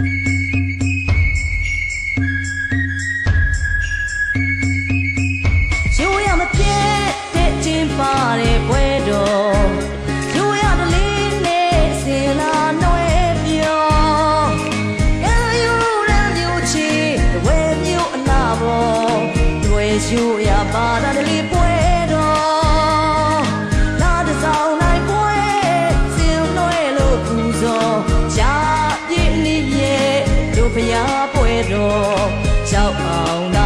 ရိုးရမပြတ်တဲ့ကျင်းပါတဲ့ဘွဲတော်ရိုးရတလေးနဲ့စင်လာနွဲပြောအဲ့ယူရန်ယူချီဝဲမျိုးအနာပေါ်တွေ့ရိုးရပါတာတလေးပွဲ တို့ဖျားပွဲတော်ရောက်အောင်